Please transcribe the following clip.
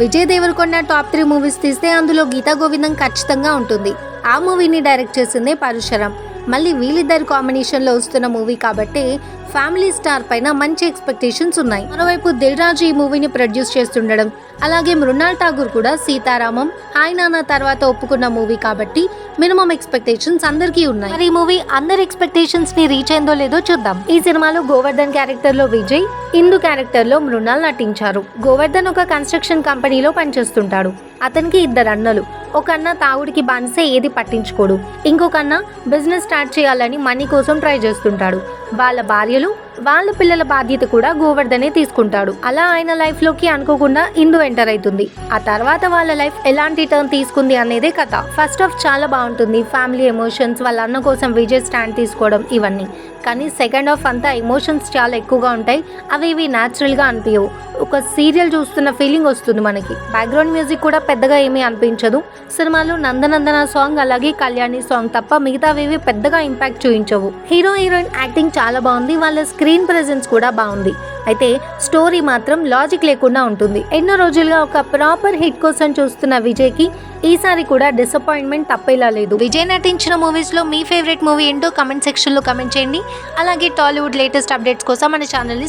Vijay Deverakonda top three movies తీస్తే అందులో గీతా గోవిందం ఖచ్చితంగా ఉంటుంది. ఆ మూవీని డైరెక్ట్ చేసిందే పరశురం. మళ్ళీ వీళ్ళిద్దరి కాంబినేషన్లో వస్తున్న మూవీ కాబట్టి ఫ్యామిలీ స్టార్ పైన మంచి ఎక్స్పెక్టేషన్స్ ఉన్నాయి. మరోవైపు దిల్రాజు ఈ మూవీని ప్రొడ్యూస్ చేస్తుండడం అలాగే మృణాల్ ఠాగూర్ కూడా సీతారామం హాయ్ నాన్న తర్వాత ఒప్పుకున్న మూవీ కాబట్టి మినిమం ఎక్స్పెక్టేషన్స్ అందరికీ ఉన్నాయి. మరి ఈ మూవీ అందరి ఎక్స్పెక్టేషన్స్ని రీచ్ అయిందో లేదో చూద్దాం. ఈ సినిమాలో గోవర్ధన్ క్యారెక్టర్లో విజయ్ ఇందు క్యారెక్టర్లో మృణాల్ నటించారు. గోవర్ధన్ ఒక కన్స్ట్రక్షన్ కంపెనీలో పనిచేస్తుంటాడు. అతనికి ఇద్దరు అన్నలు. ఒక అన్న తాగుడికి బానిసే ఏది పట్టించుకోడు. ఇంకొక అన్న బిజినెస్ స్టార్ట్ చేయాలని మనీ కోసం ట్రై చేస్తుంటాడు. వాళ్ళ భార్యలు వాళ్ళ పిల్లల బాధ్యత కూడా గోవర్ధనే తీసుకుంటాడు. అలా ఆయన లైఫ్లోకి అనుకోకుండా ఇందు ఎంటర్ అవుతుంది. ఆ తర్వాత వాళ్ళ లైఫ్ ఎలాంటి టర్న్ తీసుకుంది అనేదే కథ. ఫస్ట్ ఆఫ్ చాలా బాగుంటుంది. ఫ్యామిలీ ఎమోషన్స్ వాళ్ళ అన్న కోసం విజయ్ స్టాండ్ తీసుకోవడం ఇవన్నీ. కానీ సెకండ్ హాఫ్ అంతా ఎమోషన్స్ చాలా ఎక్కువగా ఉంటాయి. అవి ఇవి న్యాచురల్గా అనిపించవు ఒక సీరియల్ చూస్తున్న ఫీలింగ్ వస్తుంది మనకి. బ్యాక్గ్రౌండ్ మ్యూజిక్ కూడా పెద్దగా ఏమీ అనిపించదు. సినిమాలో నందనందన సాంగ్ అలాగే కళ్యాణి సాంగ్ తప్ప మిగతావేవి పెద్దగా ఇంపాక్ట్ చూపించవు. హీరో హీరోయిన్ యాక్టింగ్ చాలా బాగుంది. వాళ్ళ స్క్రీన్ ప్రెజెన్స్ కూడా బాగుంది. అయితే స్టోరీ మాత్రం లాజిక్ లేకుండా ఉంటుంది. ఎన్నో రోజులుగా ఒక ప్రాపర్ హిట్ కోసం చూస్తున్న విజయ్కి ఈసారి కూడా డిసప్పాయింట్మెంట్ తప్పేలా లేదు. విజయ్ నటించిన మూవీస్లో మీ ఫేవరెట్ మూవీ ఏంటో కమెంట్ సెక్షన్లో కమెంట్ చేయండి. అలాగే టాలీవుడ్ లేటెస్ట్ అప్డేట్స్ కోసం మన ఛానల్ని